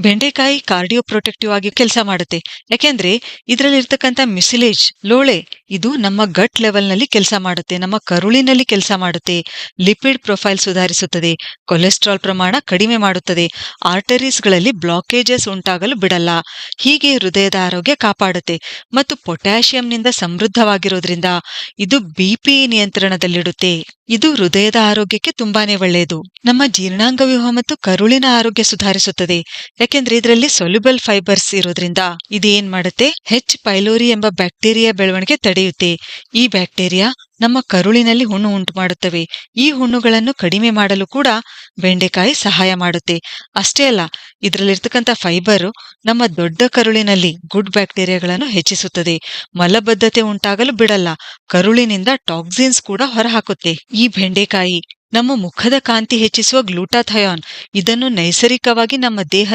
ಬೆಂಡೆಕಾಯಿ cardio protective ಆಗಿ ಕೆಲಸ ಮಾಡುತ್ತೆ. ಯಾಕೆಂದ್ರೆ ಇದರಲ್ಲಿರ್ತಕ್ಕಂಥ ಮಿಸಿಲೇಜ್ ಲೋಳೆ ಇದು ನಮ್ಮ ಗಟ್ ಲೆವೆಲ್ನಲ್ಲಿ ಕೆಲಸ ಮಾಡುತ್ತೆ, ನಮ್ಮ ಕರುಳಿನಲ್ಲಿ ಕೆಲಸ ಮಾಡುತ್ತೆ ಲಿಪಿಡ್ ಪ್ರೊಫೈಲ್ ಸುಧಾರಿಸುತ್ತದೆ ಕೊಲೆಸ್ಟ್ರಾಲ್ ಪ್ರಮಾಣ ಕಡಿಮೆ ಮಾಡುತ್ತದೆ ಆರ್ಟರೀಸ್ಗಳಲ್ಲಿ ಬ್ಲಾಕೇಜಸ್ ಉಂಟಾಗಲು ಬಿಡಲ್ಲ, ಹೀಗೆ ಹೃದಯದ ಆರೋಗ್ಯ ಕಾಪಾಡುತ್ತೆ ಮತ್ತು ಪೊಟ್ಯಾಷಿಯಂನಿಂದ ಸಮೃದ್ಧವಾಗಿರೋದ್ರಿಂದ ಇದು ಬಿಪಿ ನಿಯಂತ್ರಣದಲ್ಲಿಡುತ್ತೆ. ಇದು ಹೃದಯದ ಆರೋಗ್ಯಕ್ಕೆ ತುಂಬಾನೇ ಒಳ್ಳೆಯದು. ನಮ್ಮ ಜೀರ್ಣಾಂಗ ವ್ಯೂಹ ಮತ್ತು ಕರುಳಿನ ಆರೋಗ್ಯ ಸುಧಾರಿಸುತ್ತದೆ, ಯಾಕೆಂದ್ರೆ ಇದರಲ್ಲಿ ಸೊಲ್ಯುಬಲ್ ಫೈಬರ್ಸ್ ಇರೋದ್ರಿಂದ ಇದೇನ್ ಮಾಡುತ್ತೆ? ಹೆಚ್ ಪೈಲೋರಿ ಎಂಬ ಬ್ಯಾಕ್ಟೀರಿಯಾ ಬೆಳವಣಿಗೆ ತಡೆಯುತ್ತೆ ಈ ಬ್ಯಾಕ್ಟೀರಿಯಾ ನಮ್ಮ ಕರುಳಿನಲ್ಲಿ ಹುಣ್ಣು ಉಂಟು ಮಾಡುತ್ತವೆ ಈ ಹುಣ್ಣುಗಳನ್ನು ಕಡಿಮೆ ಮಾಡಲು ಕೂಡ ಬೆಂಡೆಕಾಯಿ ಸಹಾಯ ಮಾಡುತ್ತೆ. ಅಷ್ಟೇ ಅಲ್ಲ, ಇದರಲ್ಲಿರ್ತಕ್ಕಂಥ ಫೈಬರ್ ನಮ್ಮ ದೊಡ್ಡ ಕರುಳಿನಲ್ಲಿ ಗುಡ್ ಬ್ಯಾಕ್ಟೀರಿಯಾಗಳನ್ನು ಹೆಚ್ಚಿಸುತ್ತದೆ. ಮಲಬದ್ಧತೆ ಉಂಟಾಗಲು ಬಿಡಲ್ಲ. ಕರುಳಿನಿಂದ ಟಾಕ್ಸಿನ್ಸ್ ಕೂಡ ಹೊರಹಾಕುತ್ತೆ. ಈ ಬೆಂಡೆಕಾಯಿ ನಮ್ಮ ಮುಖದ ಕಾಂತಿ ಹೆಚ್ಚಿಸುವ ಗ್ಲೂಟಾಥಯಾನ್. ಇದನ್ನು ನೈಸರ್ಗಿಕವಾಗಿ ನಮ್ಮ ದೇಹ